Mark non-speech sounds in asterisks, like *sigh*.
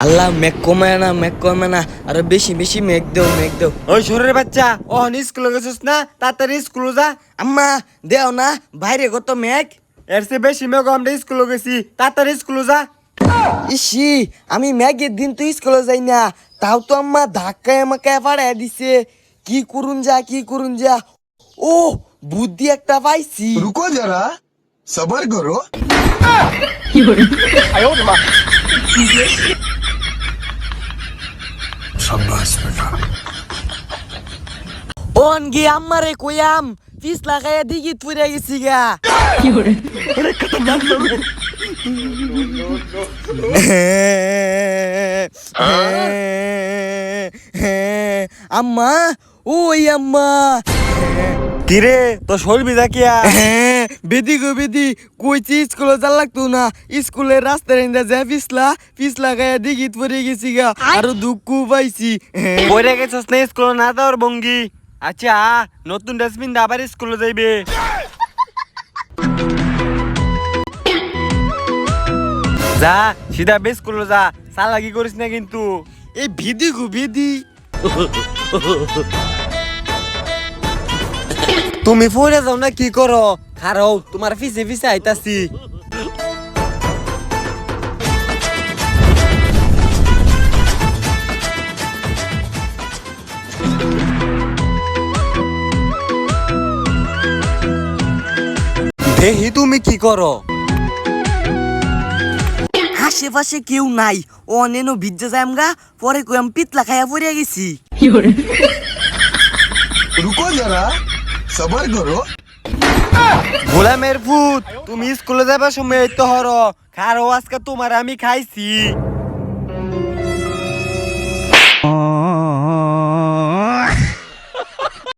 আল্লাহ মেঘ কমে না মেক কমে না আরও বেশি বেশি মেক দেও মেক দেও। ওই শরীরের বাচ্চা ও স্কুলে গেছিস না? তাড়াতাড়ি স্কুল যা। আম্মা দেও না বাইরে কত মেক এর চেয়ে বেশি মেঘ আমরা স্কুল গেছি। তাড়াতাড়ি স্কুল যা। ইসি আমি ম্যাগের দিন তো স্কুল যাই না। তাও তো আম্মা ধাক্কায় আমাকে ফাড়াই দিছে। কি করুন যা কি করুন যা। ও বুদ্ধি একটা পাইছি। রুকো যারা সবার করো। On giamma requiem, fis la rea digit fu rei siga. *laughs* Amma, oi amma. Amma. কিরে তো শরীর বিজা কিয়া হ্যাঁ বেদি গো বেদি কইছি স্কুলে যার লাগতো না। স্কুলের রাস্তার ইন্দা যা পিছলা পিছলা গায়া দিগিত পরে গেছি গা আরও দুঃখ পাইছি। হ্যাঁ। পড়ে গেছিস না স্কুলে না যাওয়ার ভঙ্গি? আচ্ছা নতুন ডাস্টবিন আবার স্কুলে যাইবে। যা সিধা বে স্কুলে যা চালাকি করিস না কিন্তু। এই ভিদি গো ভিদি তুমি পড়ে যাও না কি করো? খারাও তোমার পিছে পিছে আইতাছি। দেহি তুমি কি করো? আশেপাশে কেউ নাই। অনেনো ভিজে যাম গা পরে কয়াম পিতলা খাইয়া পড়ে গেছি। রুকো যারা সবার করো। গোলামের ভূত, তুমি স্কুলে যাবার সময় তো হর। খারো, আজকে তোমার আমি খাইছি।